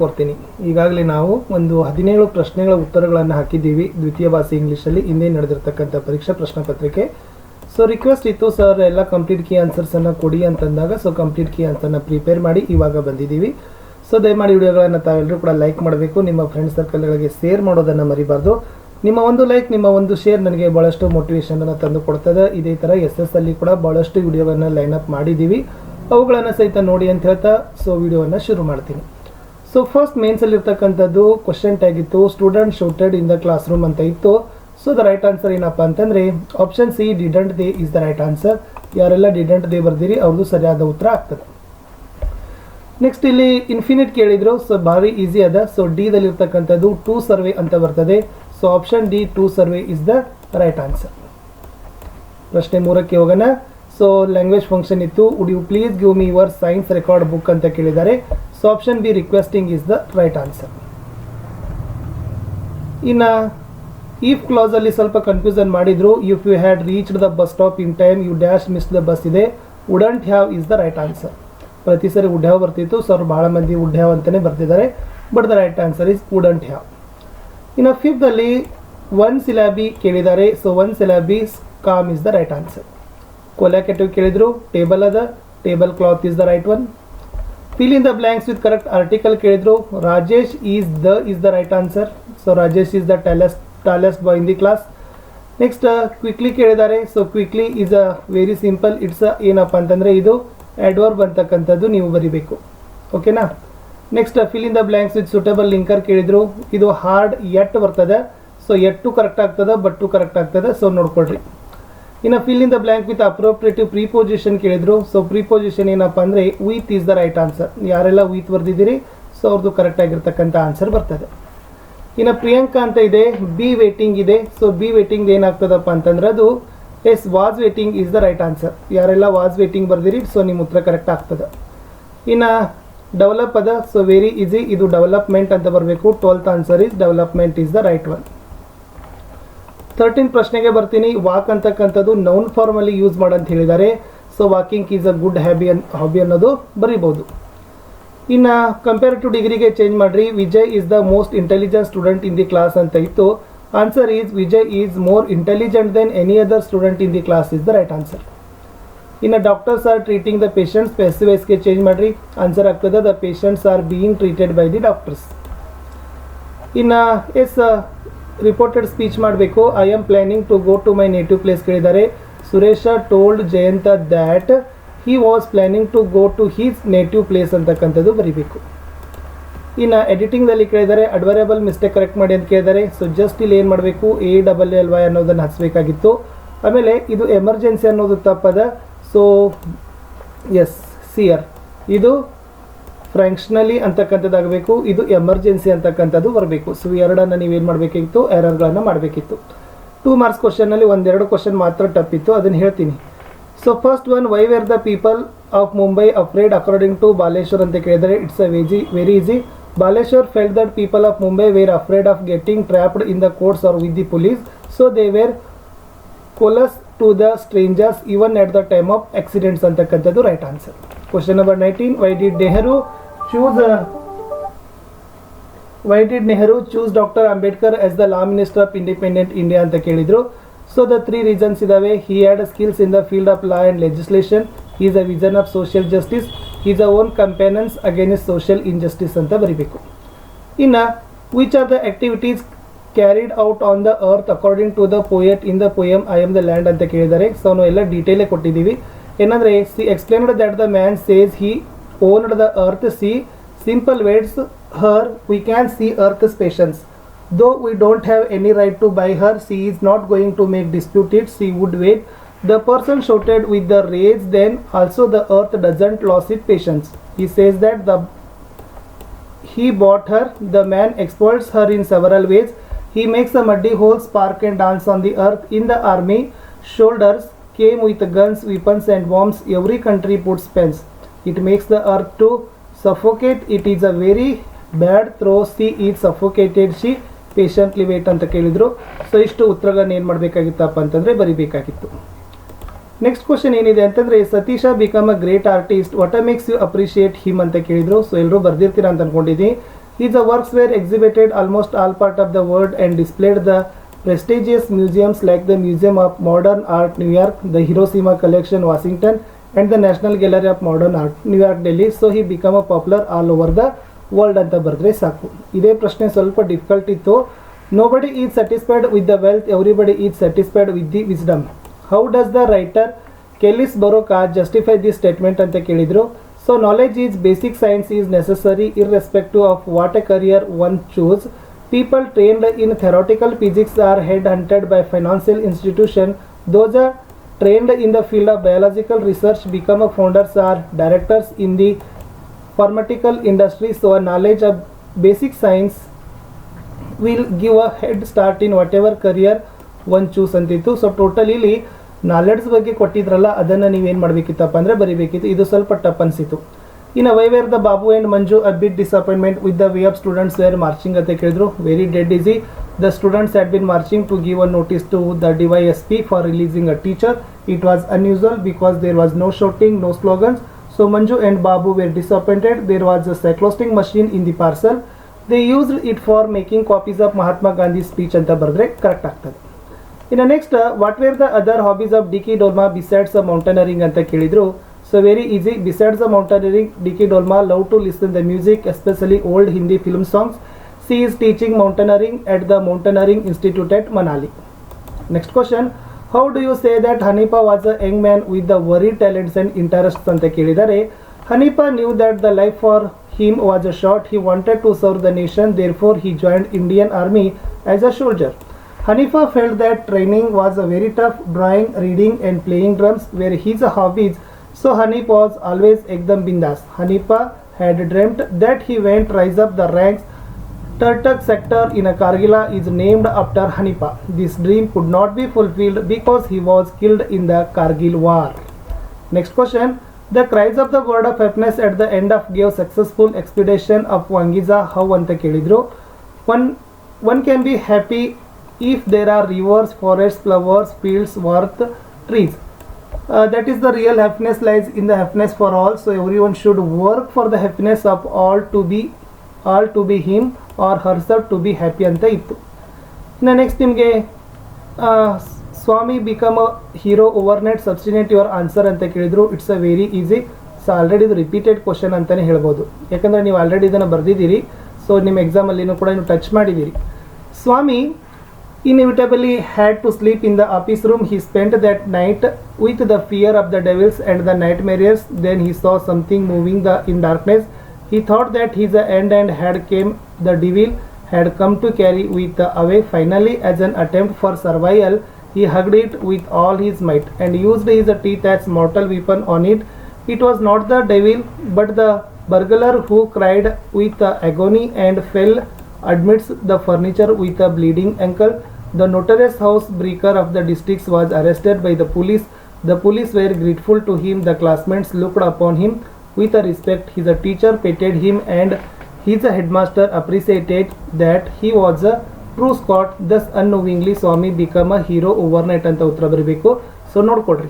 ಕೊಡ್ತೀನಿ. ಈಗಾಗಲೇ ನಾವು ಒಂದು ಹದಿನೇಳು ಪ್ರಶ್ನೆಗಳ ಉತ್ತರಗಳನ್ನು ಹಾಕಿದ್ದೀವಿ. ದ್ವಿತೀಯ ಭಾಷೆ ಇಂಗ್ಲೀಷಲ್ಲಿ ಹಿಂದೆ ನಡೆದಿರ್ತಕ್ಕಂಥ ಪರೀಕ್ಷಾ ಪ್ರಶ್ನೆ ಪತ್ರಿಕೆ. ಸೊ ರಿಕ್ವೆಸ್ಟ್ ಇತ್ತು ಸರ್ ಎಲ್ಲ ಕಂಪ್ಲೀಟ್ ಕೀ ಆನ್ಸರ್ಸನ್ನು ಕೊಡಿ ಅಂತಂದಾಗ ಸೊ ಕಂಪ್ಲೀಟ್ ಕೀ ಆನ್ಸರ್ನ ಪ್ರಿಪೇರ್ ಮಾಡಿ ಇವಾಗ ಬಂದಿದ್ದೀವಿ. ಸೊ ದಯಮಾಡಿ ವಿಡಿಯೋಗಳನ್ನು ತಾವೆಲ್ಲರೂ ಕೂಡ ಲೈಕ್ ಮಾಡಬೇಕು. ನಿಮ್ಮ ಫ್ರೆಂಡ್ ಸರ್ಕಲ್ಗಳಿಗೆ ಶೇರ್ ಮಾಡೋದನ್ನು ಮರಿಬಾರ್ದು. ನಿಮ್ಮ ಒಂದು ಲೈಕ್ ನಿಮ್ಮ ಒಂದು ಶೇರ್ ನನಗೆ ಭಾಳಷ್ಟು ಮೋಟಿವೇಶನನ್ನು ತಂದು ಕೊಡ್ತದೆ. ಇದೇ ಥರ ಎಸ್ ಎಸ್ ಅಲ್ಲಿ ಕೂಡ ಭಾಳಷ್ಟು ವಿಡಿಯೋಗಳನ್ನು ಲೈನ್ ಅಪ್ ಮಾಡಿದ್ದೀವಿ. ಅವುಗಳನ್ನು ಸಹಿತ ನೋಡಿ ಅಂತ ಹೇಳ್ತಾ ಸೊ ವಿಡಿಯೋವನ್ನು ಶುರು ಮಾಡ್ತೀನಿ. ಸೊ ಫಸ್ಟ್ ಮೇನ್ಸಲ್ಲಿ ಇರ್ತಕ್ಕಂಥದ್ದು ಕ್ವಶನ್ ಟ್ಯಾಗ್ ಇತ್ತು student shouted in the classroom ಅಂತ ಇತ್ತು. ಸೊ ದ ರೈಟ್ ಆನ್ಸರ್ ಏನಪ್ಪ ಅಂತಂದರೆ option C didn't they is the right answer ಯಾರೆಲ್ಲ ಡಿಡಂಟ್ ದೇ ಬರ್ದಿರಿ ಅವ್ರದ್ದು ಸರಿಯಾದ ಉತ್ತರ ಆಗ್ತದೆ. ನೆಕ್ಸ್ಟ್ ಇಲ್ಲಿ ಇನ್ಫಿನಿಟ್ ಕೇಳಿದ್ರು ಸೊ ಭಾರಿ ಈಸಿ ಅದ. ಸೊ ಡಿ ದಲ್ಲಿ ಇರ್ತಕ್ಕಂಥದ್ದು ಟೂ ಸರ್ವೆ ಅಂತ ಬರ್ತದೆ. So option D to serve is the right answer ಪ್ರಶ್ನೆ ಮೂರಕ್ಕೆ ಹೋಗೋಣ. ಸೊ ಲ್ಯಾಂಗ್ವೇಜ್ ಫಂಕ್ಷನ್ ಇತ್ತು. Would you please give me your science record book ಅಂತ ಕೇಳಿದ್ದಾರೆ. So option B requesting is the right answer ಇನ್ನು if ಕ್ಲಾಸಲ್ಲಿ ಸ್ವಲ್ಪ ಕನ್ಫ್ಯೂಸನ್ ಮಾಡಿದ್ರು if you had reached the bus stop in time you dash miss the bus ಇದೆ. Wouldn't have is the right answer ಪ್ರತಿ ಸರಿ wood ಬರ್ತಿತ್ತು sir ಭಾಳ ಮಂದಿ ವುಡ್ ಹ್ಯಾವ್ ಅಂತಲೇ ಬರ್ತಿದ್ದಾರೆ. But the right answer is wouldn't have ಇನ್ನು ಫಿಫ್ತಲ್ಲಿ ಒನ್ ಸಿಲಾಬಿ ಕೇಳಿದ್ದಾರೆ so one syllable calm is the right answer collocative ಕೇಳಿದ್ರು ಟೇಬಲ್ ಅದ table cloth is the right one fill in the blanks with correct article ಕೇಳಿದ್ರು. Rajesh is the is the right answer so Rajesh is the tallest tallest boy in the class next quickly ಕೇಳಿದ್ದಾರೆ. So quickly is a very simple it's ಏನಪ್ಪ ಅಂತಂದರೆ ಇದು adverb ಅಂತಕ್ಕಂಥದ್ದು ನೀವು ಬರಿಬೇಕು. ಓಕೆನಾ next fill in the blanks with suitable linker ಕೇಳಿದ್ರು. ಇದು ಹಾರ್ಡ್ ಎಟ್ ಬರ್ತದೆ. ಸೊ ಎಟ್ಟು ಕರೆಕ್ಟ್ ಆಗ್ತದೆ ಬಟ್ಟು ಕರೆಕ್ಟ್ ಆಗ್ತದೆ. ಸೊ ನೋಡ್ಕೊಳ್ರಿ. ಇನ್ನು fill in the blank with appropriative preposition ಕೇಳಿದ್ರು. ಸೊ ಪ್ರಿಪೋಸಿಷನ್ ಏನಪ್ಪ ಅಂದರೆ with is the right answer ಯಾರೆಲ್ಲ ವಿತ್ ಬರ್ದಿದ್ದೀರಿ ಸೊ ಅವ್ರದ್ದು ಕರೆಕ್ಟ್ ಆಗಿರ್ತಕ್ಕಂಥ ಆನ್ಸರ್ ಬರ್ತದೆ. ಇನ್ನು ಪ್ರಿಯಾಂಕಾ ಅಂತ ಇದೆ ಬಿ ವೇಟಿಂಗ್ ಇದೆ. ಸೊ ಬಿ ವೇಟಿಂಗ್ ಏನಾಗ್ತದಪ್ಪ ಅಂತಂದ್ರೆ ಅದು is was waiting is the right answer ಯಾರೆಲ್ಲ ವಾಸ್ ವೇಟಿಂಗ್ ಬರ್ದಿರಿ ಸೊ ನಿಮ್ಮ ಉತ್ತರ ಕರೆಕ್ಟ್ ಆಗ್ತದೆ. ಇನ್ನು ಡೆವಲಪ್ ಅದ ಸೊ ವೆರಿ ಈಸಿ ಇದು ಡೆವಲಪ್ಮೆಂಟ್ ಅಂತ ಬರಬೇಕು. Twelfth answer is development is the right one thirteen ಪ್ರಶ್ನೆಗೆ ಬರ್ತೀನಿ. ವಾಕ್ ಅಂತಕ್ಕಂಥದ್ದು ನೌನ್ ಫಾರ್ಮಲ್ಲಿ ಯೂಸ್ ಮಾಡಂತ ಹೇಳಿದ್ದಾರೆ. So walking is a good habit an hobby ಅನ್ನೋದು ಬರಿಬೋದು. ಇನ್ನು ಕಂಪೇರ್ ಟು ಡಿಗ್ರಿಗೆ ಚೇಂಜ್ ಮಾಡಿರಿ. Vijay is the most intelligent student in the class ಅಂತ ಇತ್ತು. Answer is Vijay is more intelligent than any other student in the class is the right answer ಇನ್ನು doctors are treating the patients ಪೆಸಿವೈಸ್ಗೆ change ಮಾಡಿರಿ. Answer ಆಗ್ತದೆ the patients are being treated by the doctors ಇನ್ನು S reported speech ಮಾಡಬೇಕು. I am planning to go to my native place ಕೇಳಿದ್ದಾರೆ. Suresh told Jayanth that he was planning to go to his native place ಅಂತಕ್ಕಂಥದ್ದು ಬರೀಬೇಕು. ಇನ್ನು ಎಡಿಟಿಂಗ್ದಲ್ಲಿ ಕೇಳಿದರೆ ಅಡ್ವರೇಬಲ್ mistake correct ಮಾಡಿ ಅಂತ ಕೇಳಿದ್ದಾರೆ. ಸೊ ಜಸ್ಟ್ ಇಲ್ಲಿ ಏನು ಮಾಡಬೇಕು? ಎ ಡಬಲ್ ಎಲ್ ವೈ ಅನ್ನೋದನ್ನು ಹಚ್ಚಬೇಕಾಗಿತ್ತು ಆಮೇಲೆ ಇದು ಎಮರ್ಜೆನ್ಸಿ ಅನ್ನೋದು ತಪ್ಪದ. ಸೊ ಎಸ್ ಸಿಯರ್ ಇದು ಫ್ರಾಂಕ್ಷನಲಿ ಅಂತಕ್ಕಂಥದ್ದಾಗಬೇಕು, ಇದು ಎಮರ್ಜೆನ್ಸಿ ಅಂತಕ್ಕಂಥದ್ದು ಬರಬೇಕು. ಸೊ ಎರಡನ್ನು ನೀವೇನು ಮಾಡಬೇಕಿತ್ತು ಎರರ್ಗಳನ್ನು ಮಾಡಬೇಕಿತ್ತು. ಟೂ ಮಾರ್ಕ್ಸ್ ಕ್ವಶನಲ್ಲಿ ಒಂದೆರಡು ಕ್ವಶನ್ ಮಾತ್ರ ಟಪ್ಪಿತ್ತು ಅದನ್ನು ಹೇಳ್ತೀನಿ. So first one why were the people of Mumbai afraid according to Baleshwar ಅಂತ ಕೇಳಿದರೆ it's a veggie very easy Baleshwar felt that people of Mumbai were afraid of getting trapped in the courts or with the police so they were callous to the strangers even at the time of accidents ಅಂತಕ್ಕಂಥದ್ದು right answer question number nineteen why did Nehru choose why did Nehru choose doctor Ambedkar as the law minister of independent India ಅಂತ ಕೇಳಿದ್ರು. So the three reasons ಇದಾವೆ he had skills in the field of law and legislation is a vision of social justice is a own campaigns against social injustice ಅಂತ ಬರೀಬೇಕು. ಇನ್ನು which are the activities carried out on the earth according to the poet in the poem I am the land ಅಂತ ಕೇಳಿದ್ದಾರೆ. So ನಾವು ಎಲ್ಲ ಡೀಟೇಲೇ ಕೊಟ್ಟಿದ್ದೀವಿ. ಏನಂದರೆ see explained that the man says he owned the earth see simple words here we can see earth patience though we don't have any right to buy her she is not going to make dispute it she would wait the person shouted with the rage then also the earth doesn't lose its patience he says that the he bought her the man exploits her in several ways he makes a muddy hole spark and dance on the earth in the army shoulders came with guns, weapons, and bombs, every country puts spells. it makes the earth to suffocate. It is a very bad throw she is suffocated she patiently wait ಅಂತ ಕೇಳಿದರು. So ಇಷ್ಟು ಉತ್ತರಗಳನ್ನ ಏನು ಮಾಡಬೇಕಾಗಿತ್ತಪ್ಪ ಅಂತಂದರೆ ಬರಿಬೇಕಾಗಿತ್ತು. Next question ಏನಿದೆ ಅಂತಂದರೆ, Satish become a great artist what makes you appreciate him ಅಂತ ಕೇಳಿದರು. So ಎಲ್ಲರೂ ಬರ್ದಿರ್ತೀರಾ ಅಂತ ಅನ್ಕೊಂಡಿದ್ದೀನಿ. His a works were exhibited almost all part of the world and displayed the prestigious museums like the Museum of Modern Art New York, the Hiroshima Collection Washington, and the National Gallery of Modern Art New York Delhi. So he became a popular all over the world ಅಂತ ಬರೆದ್ರೆ ಸಾಕು ಇದೇ ಪ್ರಶ್ನೆ ಸ್ವಲ್ಪ difficult ಇತ್ತು nobody is satisfied with the wealth everybody is satisfied with the wisdom how does the writer ಕೆಲಿಸ್ ಬರೋಕಾ justify the statement ಅಂತ ಕೇಳಿದರು so knowledge is basic science is necessary irrespective of what a career one choose People trained in theoretical physics are headhunted by financial institution. Those are trained in the field of biological research become founders or directors in the pharmaceutical industry. So a knowledge of basic science will give a head start in whatever career one choose ಅಂತಿತ್ತು so total ಇಲ್ಲಿ knowledge ಬಗ್ಗೆ ಕೊಟ್ಟಿದ್ರಲ್ಲ ಅದನ್ನು ನೀವೇನು ಮಾಡಬೇಕಿತ್ತಪ್ಪ ಅಂದರೆ ಬರಿಬೇಕಿತ್ತು ಇದು ಸ್ವಲ್ಪ tough ಅನಿಸಿತು ಇನ್ನು why were the Babu and Manju a bit disappointment with the way of students were marching ಅಂತ ಕೇಳಿದ್ರು. Very dead easy the students had been marching to give a notice to the D Y S P for releasing a teacher it was unusual because there was no shouting no slogans so Manju and Babu were disappointed there was a cyclostyling machine in the parcel they used it for making copies of Mahatma Gandhi speech ಅಂತ ಬರೆದ್ರೆ correct ಆಗ್ತದೆ. ಇನ್ನು next what were the other hobbies of D K Dolma besides mountaineering ಅಂತ ಕೇಳಿದ್ರು. So very easy besides the mountaineering D K Dolma love to listen the music especially old Hindi film songs she is teaching mountaineering at the mountaineering institute at Manali next question how do you say that Hanifa was a young man with the very talents and interest ಅಂತ ಕೇಳಿದರೆ Hanifa knew that the life for him was a short he wanted to serve the nation therefore he joined Indian army as a soldier Hanifa felt that training was a very tough, drawing, reading and playing drums were his hobbies, So Hanif was always ekdam bindas. Hanipa had dreamt that he went rise up the ranks. Turtak sector in Kargila is named after Hanipa. This dream could not be fulfilled because he was killed in the Kargil war. Next question. The cries of the word of happiness at the end of gave successful expedition of Wangiza how anta kelidru. One one can be happy if there are rivers, forests, flowers, fields, worth, trees. Uh, that is the real happiness lies in the happiness for all. So everyone should work for the happiness of all to be all to be him or herself to be happy ಅಂತ ಇತ್ತು ಇನ್ನು next ನಿಮಗೆ Swami become a hero overnight substantiate your answer ಅಂತ ಕೇಳಿದ್ರು it's a very easy so already ಇದು repeated question ಅಂತಲೇ ಹೇಳ್ಬೋದು. ಯಾಕಂದರೆ ನೀವು ಆಲ್ರೆಡಿ ಇದನ್ನು ಬರೆದಿದ್ದೀರಿ. ಸೊ ನಿಮ್ಮ ಎಕ್ಸಾಮಲ್ಲಿನೂ ಕೂಡ ನೀವು ಟಚ್ ಮಾಡಿದ್ದೀರಿ. ಸ್ವಾಮಿ inevitably had to sleep in the office room. He spent that night with the fear of the devils and the nightmares. Then he saw something moving the, in darkness. He thought that his end and had came the devil had come to carry with away. Finally, as an attempt for survival, he hugged it with all his might and used his teeth as mortal weapon on it. It was not the devil, but the burglar who cried with agony and fell amidst the furniture with a bleeding ankle. The notorious house breaker of the district was arrested by the police. The police were grateful to him. The classmates looked upon him with a respect. His teacher petted him and his headmaster appreciated that he was a true Scot. Thus unknowingly Swami became a hero overnight ಅಂತ ಉತ್ತರ ಬರಬೇಕು so ನೋಡ್ಕೊಡ್ರಿ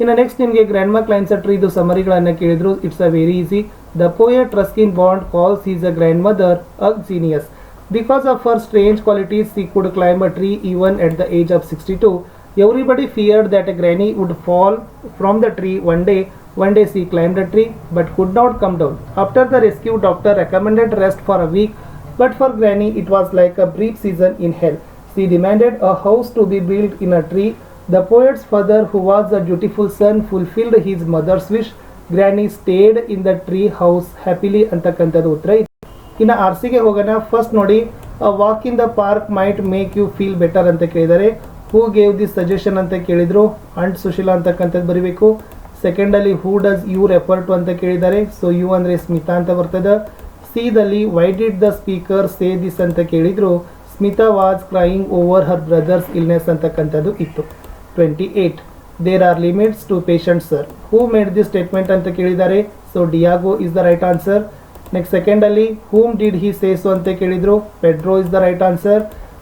ಇನ್ನು next ನಿಮಗೆ grand ಮಾ ಕ್ಲೈನ್ಸಟ್ರಿ ಇದು ಸಮರಿಗಳನ್ನು ಕೇಳಿದ್ರು it's a very easy the poet Ruskin Bond calls is a grand mother a genius Because of her strange qualities, she could climb a tree even at the age of 62. Everybody feared that a granny would fall from the tree one day. One day she climbed a tree but could not come down. After the rescue, doctor recommended rest for a week, but for granny it was like a brief season in hell. She demanded a house to be built in a tree. The poet's father, who was a dutiful son, fulfilled his mother's wish. Granny stayed in the tree house happily ಅಂತಕ್ಕಂಥದ್ದು ಉತ್ತರ ಇತ್ತು. ಇನ್ನು R ಸಿಗೆ ಹೋಗೋಣ. First ನೋಡಿ walk in the park might make you feel better ಅಂತ ಕೇಳಿದ್ದಾರೆ. Who gave this suggestion ಅಂತ ಕೇಳಿದರು? ಅಂಟ್ ಸುಶೀಲಾ ಅಂತಕ್ಕಂಥದ್ದು ಬರೀಬೇಕು. ಸೆಕೆಂಡಲ್ಲಿ who does you refer to ಅಂತ ಕೇಳಿದ್ದಾರೆ. ಸೊ ಯು ಅಂದರೆ ಸ್ಮಿತಾ ಅಂತ ಬರ್ತದೆ. ಸಿದಲ್ಲಿ why did the speaker say this ಅಂತ ಕೇಳಿದರು. Smita was crying over her brother's illness ಅಂತಕ್ಕಂಥದ್ದು ಇತ್ತು. Twenty eight there are limits to patient sir who made this statement ಅಂತ ಕೇಳಿದ್ದಾರೆ? So Diego is the right answer next ಸೆಕೆಂಡಲ್ಲಿ whom did he says ಅಂತ ಕೇಳಿದ್ರು Pedro is the right answer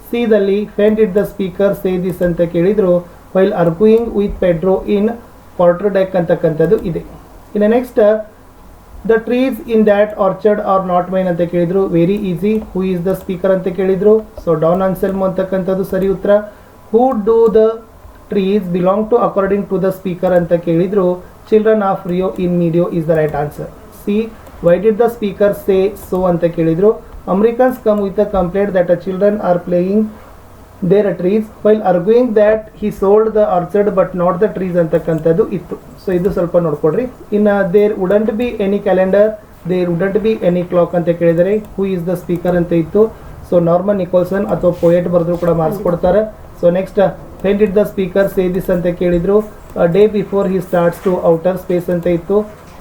ಸಿದಲ್ಲಿ when did the speaker say this ಅಂತ ಕೇಳಿದ್ರು while arguing with Pedro in quarterdeck ಅಂತಕ್ಕಂಥದ್ದು ಇದೆ ಇನ್ನು next the trees in that orchard are not mine ಅಂತ ಕೇಳಿದ್ರು very easy who is the speaker ಅಂತ ಕೇಳಿದ್ರು so Don Anselmo ಅಂತಕ್ಕಂಥದ್ದು ಸರಿ ಉತ್ತರ who do the trees belong to according to the speaker ಅಂತ ಕೇಳಿದ್ರು children of Rio in Medio is the right answer C why did the speaker say so ಅಂತ ಕೇಳಿದರು? Americans come with a complaint that a children are playing there trees while arguing that he sold the orchard but not the trees ಅಂತಕ್ಕಂಥದ್ದು ಇತ್ತು. So ಇದು ಸ್ವಲ್ಪ ನೋಡ್ಕೊಡ್ರಿ ಇನ್ನು there wouldn't be any calendar there wouldn't be any clock ಅಂತ ಕೇಳಿದರೆ who is the speaker ಅಂತ ಇತ್ತು. ಸೊ ನಾರ್ಮನ್ ನಿಕೋಲ್ಸನ್ ಅಥವಾ ಪೊಯೆಟ್ ಬರೆದ್ರು ಕೂಡ ಮಾರ್ಕ್ಸ್ ಕೊಡ್ತಾರೆ. So next ಪೆಂಡ್ did the speaker say this ಅಂತ ಕೇಳಿದರು? Day before he starts to outer space ಅಂತ ಇತ್ತು.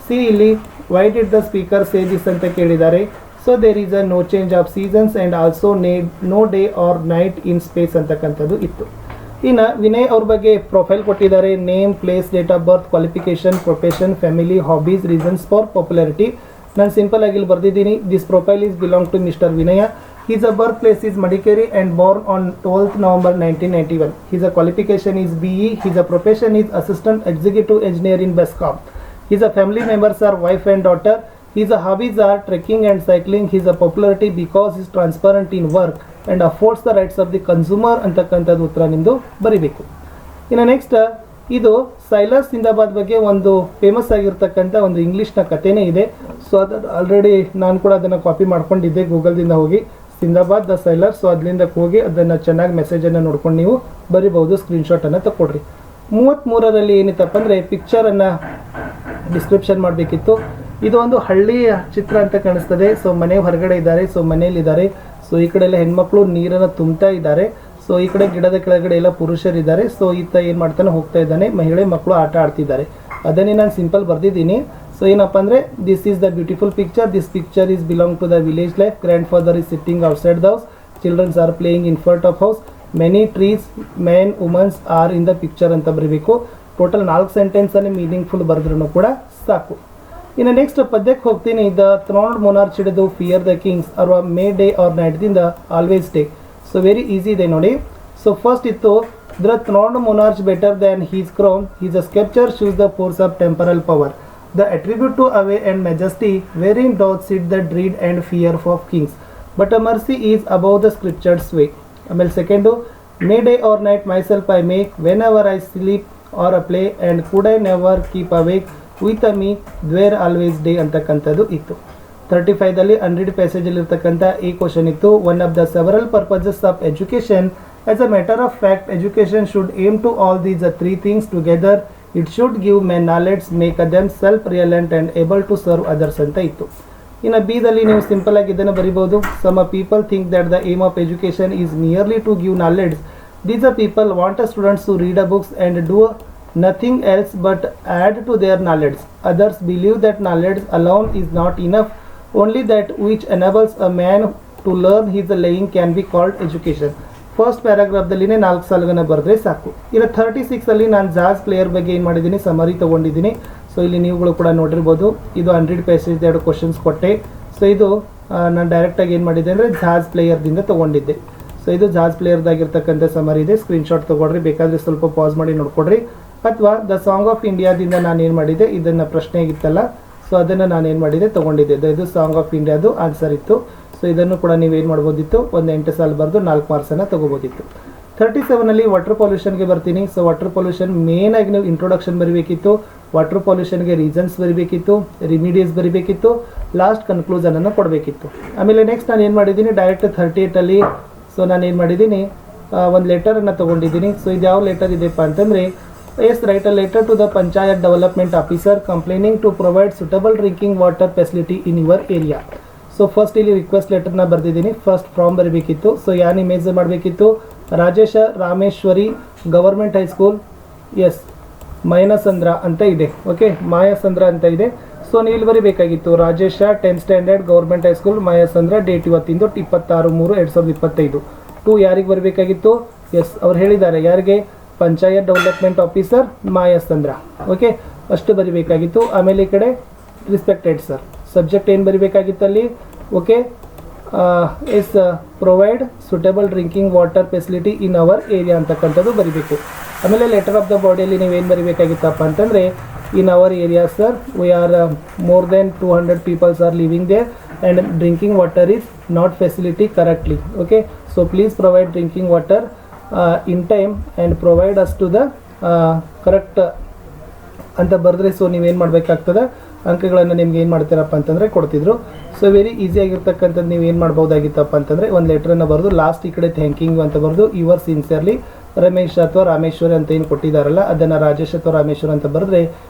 ಸಿ ಇಲ್ಲಿ why did the speaker say this ಅಂತ ಕೇಳಿದ್ದಾರೆ so there is a no change of seasons and also nay no day or night in space ಅಂತಕ್ಕಂಥದ್ದು ಇತ್ತು ಇನ್ನು ವಿನಯ್ ಅವ್ರ ಬಗ್ಗೆ ಪ್ರೊಫೈಲ್ ಕೊಟ್ಟಿದ್ದಾರೆ name place date of birth qualification profession family hobbies reasons for popularity ನಾನು simple ಆಗಿ ಇಲ್ಲಿ ಬರ್ದಿದ್ದೀನಿ this profile is belong to mister Vinay His uh, birthplace is Madikeri and born on 12th November 1991. His uh, qualification is BE. His uh, profession is Assistant Executive Engineer in Bescom. His family members are wife and daughter. His hobbies are trekking and cycling. His popularity because he is transparent in work and affords the rights of the consumer. ಅಂತಕ್ಕಂಥದ್ದು ಉತ್ತರ ನಿಮ್ಮದು ಬರಿಬೇಕು. ಇನ್ನು next ಇದು Silas zindabad ಬಗ್ಗೆ ಒಂದು famous ಆಗಿರ್ತಕ್ಕಂಥ ಒಂದು ಇಂಗ್ಲೀಷ್ನ ಕಥೆನೇ ಇದೆ. ಸೊ ಅದು ಆಲ್ರೆಡಿ ನಾನು ಕೂಡ ಅದನ್ನು ಕಾಪಿ ಮಾಡ್ಕೊಂಡಿದ್ದೆ ಗೂಗಲ್ದಿಂದ ಹೋಗಿ. ಸಿಂದಾಬಾದ್ ದ ಸೈಲರ್ ಸೊ ಅದರಿಂದ ಹೋಗಿ ಅದನ್ನು ಚೆನ್ನಾಗಿ ಮೆಸೇಜನ್ನು ನೋಡ್ಕೊಂಡು ನೀವು ಬರಿಬಹುದು ಸ್ಕ್ರೀನ್ಶಾಟನ್ನು ತಗೊಳ್ರಿ ಮೂವತ್ತ್ಮೂರರಲ್ಲಿ ಏನಿತ್ತಪ್ಪ ಅಂದರೆ ಪಿಕ್ಚರನ್ನು ಡಿಸ್ಕ್ರಿಪ್ಷನ್ ಮಾಡಬೇಕಿತ್ತು. ಇದು ಒಂದು ಹಳ್ಳಿ ಚಿತ್ರ ಅಂತ ಕಾಣಿಸ್ತದೆ. ಸೊ ಮನೆ ಹೊರಗಡೆ ಇದ್ದಾರೆ. ಸೊ ಮನೆಯಲ್ಲಿದ್ದಾರೆ. ಸೊ ಈ ಕಡೆ ಎಲ್ಲ ಹೆಣ್ಮಕ್ಳು ನೀರನ್ನು ತುಂಬ್ತಾ ಇದ್ದಾರೆ. ಸೊ ಈ ಕಡೆ ಗಿಡದ ಕೆಳಗಡೆ ಎಲ್ಲ ಪುರುಷರಿದ್ದಾರೆ. ಸೊ ಈತ ಏನು ಮಾಡ್ತಾನೆ, ಹೋಗ್ತಾ ಇದ್ದಾನೆ. ಮಹಿಳೆ ಮಕ್ಕಳು ಆಟ ಆಡ್ತಿದ್ದಾರೆ. ಅದನ್ನೇ ನಾನು ಸಿಂಪಲ್ ಬರ್ದಿದ್ದೀನಿ. ಸೊ ಏನಪ್ಪ ಅಂದರೆ this is the beautiful picture this picture is belong to the village life grandfather is sitting outside the house childrens are playing in front of house many trees men womans are in the picture ಅಂತ ಬರೀಬೇಕು. Total ನಾಲ್ಕು ಸೆಂಟೆನ್ಸಲ್ಲಿ meaningful ಬರೆದ್ರೂ ಕೂಡ ಸಾಕು. ಇನ್ನು next ಪದ್ಯಕ್ಕೆ ಹೋಗ್ತೀನಿ. The throned monarch ಹಿಡಿದು fear the kings ಅಥವಾ may day or ನೈಟ್ದಿಂದ always day so very easy ಇದೆ ನೋಡಿ. ಸೊ ಫಸ್ಟ್ ಇತ್ತು, the throned monarch better than his crown his a sceptre shows the force of temporal power the attribute to awe and majesty wherein doth sit the dread and fear of kings but a mercy is above the scriptures way ಆಮೇಲೆ second may day or night myself I make whenever I sleep or a play and could I never keep awake with a me there always day ಅಂತಕ್ಕಂಥದ್ದು ಇತ್ತು. Thirty ಫೈವ್ದಲ್ಲಿ hundred ಪ್ಯಾಸೇಜಲ್ಲಿ ಇರ್ತಕ್ಕಂಥ ಈ question ಇತ್ತು. One of the several purposes of education as a matter of fact education should aim to all these a three things together it should give me knowledge make a them self reliant and able to serve others ಅಂತ ಇತ್ತು. ಇನ್ನು ಬಿದಲ್ಲಿ ನೀವು simple ಆಗಿ ಇದನ್ನು ಬರಿಬೋದು. Some people think that the aim of education is nearly to give knowledge a people want a students to read a books and do nothing else but add to their knowledge. Others believe that knowledge alone is not enough, only that which enables a man to learn his laying can be called education. First ಪ್ಯಾರಾಗ್ರಾಫ್ದಲ್ಲಿನೇ ನಾಲ್ಕು ಸಾಲುಗಳನ್ನ ಬರೆದ್ರೆ ಸಾಕು. ಇನ್ನು thirty ಸಿಕ್ಸಲ್ಲಿ ನಾನು jazz player ಬಗ್ಗೆ ಏನು ಮಾಡಿದ್ದೀನಿ? Summary ತೊಗೊಂಡಿದ್ದೀನಿ. ಸೊ ಇಲ್ಲಿ ನೀವುಗಳು ಕೂಡ ನೋಡಿರ್ಬೋದು. ಇದು ಹಂಡ್ರೆಡ್ ಪೇಸೇಜ್ ಎರಡು ಕ್ವಶನ್ಸ್ ಕೊಟ್ಟೆ. ಸೊ ಇದು ನಾನು ಡೈರೆಕ್ಟಾಗಿ ಏನು ಮಾಡಿದ್ದೆ ಅಂದರೆ ಜಾಸ್ ಪ್ಲೇಯರ್ದಿಂದ ತೊಗೊಂಡಿದ್ದೆ. ಸೊ ಇದು ಜಾಜ್ ಪ್ಲೇಯರ್ದಾಗಿರ್ತಕ್ಕಂಥ ಸಮರ್ ಇದೆ. ಸ್ಕ್ರೀನ್ಶಾಟ್ ತೊಗೊಳ್ರಿ. ಬೇಕಾದರೆ ಸ್ವಲ್ಪ ಪಾಸ್ ಮಾಡಿ ನೋಡ್ಕೊಡ್ರಿ. ಅಥವಾ ದ ಸಾಂಗ್ ಆಫ್ ಇಂಡಿಯಾದಿಂದ ನಾನು ಏನು ಮಾಡಿದೆ ಇದನ್ನು ಪ್ರಶ್ನೆ ಇತ್ತಲ್ಲ. ಸೊ ಅದನ್ನು ನಾನು ಏನು ಮಾಡಿದೆ ತೊಗೊಂಡಿದ್ದೆ ಇದು- ಸಾಂಗ್ ಆಫ್ ಇಂಡಿಯಾದು ಆನ್ಸರ್ ಇತ್ತು. ಸೊ ಇದನ್ನು ಕೂಡ ನೀವು ಏನು ಮಾಡ್ಬೋದಿತ್ತು? ಒಂದು ಎಂಟು ಸಾಲ ಬರೆದು ನಾಲ್ಕು ಮಾರ್ಕ್ಸನ್ನು ತೊಗೋಬೋದಿತ್ತು. ತರ್ಟಿ ಸೆವೆನಲ್ಲಿ ವಾಟರ್ ಪೊಲ್ಯೂಷನ್ಗೆ ಬರ್ತೀನಿ. ಸೊ ವಾಟರ್ ಪೊಲ್ಯೂಷನ್ ಮೇನ್ ಆಗಿ ನೀವು ಇಂಟ್ರೊಡಕ್ಷನ್ ಬರಬೇಕಿತ್ತು. ವಾಟರ್ ಪೊಲ್ಯೂಷನ್ಗೆ ರೀಸನ್ಸ್ ಬರಬೇಕಿತ್ತು. ರಿಮಿಡಿಯಸ್ ಬರಬೇಕಿತ್ತು. ಲಾಸ್ಟ್ ಕನ್ಕ್ಲೂಷನನ್ನು ಕೊಡಬೇಕಿತ್ತು. ಆಮೇಲೆ ನೆಕ್ಸ್ಟ್ ನಾನು ಏನು ಮಾಡಿದ್ದೀನಿ? ಡೈರೆಕ್ಟ್ ಥರ್ಟಿ ಏಯ್ಟಲ್ಲಿ ಸೊ ನಾನು ಏನು ಮಾಡಿದ್ದೀನಿ ಒಂದು ಲೆಟರನ್ನು ತೊಗೊಂಡಿದ್ದೀನಿ ಸೊ ಇದು ಯಾವ ಲೆಟರ್ ಇದೆಯಪ್ಪ ಅಂತಂದರೆ yes write a letter to the panchayat development officer complaining to provide suitable drinking water facility in your area so first ಇಲ್ಲಿ ರಿಕ್ವೆಸ್ಟ್ ಲೆಟರ್ನ ಬರೆದಿದ್ದೀನಿ ಫಸ್ಟ್ ಫಾರ್ಮ್ ಬರಬೇಕಿತ್ತು. ಸೊ ಯಾನ್ ಇಮೇಜ್ ಮಾಡಬೇಕಿತ್ತು? Rajesha Rameshwari government high school S Mainasandra ಅಂತ ಇದೆ. Okay Mayasandra ಅಂತ ಇದೆ. ಸೊ ನೀವು ಇಲ್ಲಿ ಬರೀಬೇಕಾಗಿತ್ತು Rajesh tenth standard government high school Mayasandra date ಇವತ್ತಿಂದು ಇಪ್ಪತ್ತಾರು ಮೂರು ಎರಡು ಸಾವಿರದ ಇಪ್ಪತ್ತೈದು. ಟು ಯಾರಿಗೆ ಬರಬೇಕಾಗಿತ್ತು? ಎಸ್ ಅವ್ರು ಹೇಳಿದ್ದಾರೆ. ಯಾರಿಗೆ? Panchayat development officer Mayasandra okay ಅಷ್ಟು ಬರಿಬೇಕಾಗಿತ್ತು. ಆಮೇಲೆ ಈ ಕಡೆ ರಿಸ್ಪೆಕ್ಟೆಡ್ ಸರ್ ಸಬ್ಜೆಕ್ಟ್ ಏನು ಬರಿಬೇಕಾಗಿತ್ತು ಅಲ್ಲಿ? Okay yes provide suitable drinking water facility in our area ಅಂತಕ್ಕಂಥದ್ದು ಬರಿಬೇಕು. ಆಮೇಲೆ ಲೆಟರ್ ಆಫ್ ದ ಬಾಡಿಯಲ್ಲಿ ನೀವೇನು ಬರಿಬೇಕಾಗಿತ್ತಪ್ಪ ಅಂತಂದರೆ in our area sir we are more than two hundred peoples are living there and drinking water is not facility correctly okay so please provide drinking water in time and provide us to the correct ಅಂತ ಬರೆದ್ರೆ so ನೀವೇನು ಮಾಡಬೇಕಾಗ್ತದೆ? ಅಂಕಗಳನ್ನು ನಿಮ್ಗೆ ಏನು ಮಾಡ್ತೀರಪ್ಪ ಅಂತಂದರೆ ಕೊಡ್ತಿದ್ರು. So very easy ಆಗಿರ್ತಕ್ಕಂಥದ್ದು ನೀವು ಏನು ಮಾಡ್ಬೋದಾಗಿತ್ತಪ್ಪ ಅಂತಂದರೆ ಒಂದು ಲೆಟ್ರನ್ನು ಬರೆದು ಲಾಸ್ಟ್ ಈ ಕಡೆ ಥ್ಯಾಂಕಿಂಗ್ ಅಂತ ಬರೆದು ಯುವರ್ ಸಿನ್ಸಿಯರ್ಲಿ ರಮೇಶ್ ಅಥವಾ ರಾಮೇಶ್ವರಿ ಅಂತ ಏನು ಕೊಟ್ಟಿದ್ದಾರಲ್ಲ ಅದನ್ನು ರಾಜೇಶ್ ಅಥವಾ ರಾಮೇಶ್ವರ್ ಅಂತ ಬರೆದ್ರೆ